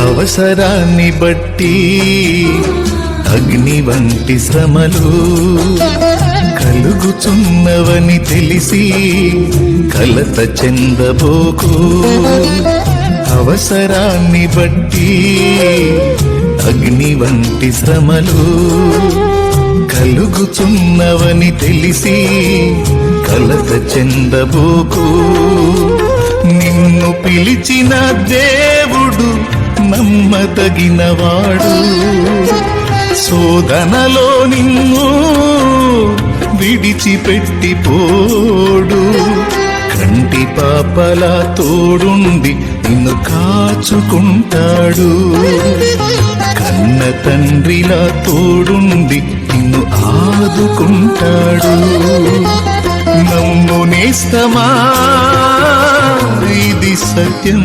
అవసరాన్ని బట్టి అగ్ని వంటి శ్రమలు కలుగుచున్నవని తెలిసి కలత చెందబోకు. అవసరాన్ని బట్టి అగ్ని వంటి శ్రమలు కలుగుచున్నవని తెలిసి కలత చెందబోకు. నిన్ను పిలిచిన దే నమ్మదగినవాడు శోధనలో నిన్ను విడిచిపెట్టి పోడు కంటి పాపల తోడుండి నిన్ను కాచుకుంటాడు. కన్న తండ్రిలా తోడుండి నిన్ను ఆదుకుంటాడు. నమ్ము నేస్తమా ఇది సత్యం.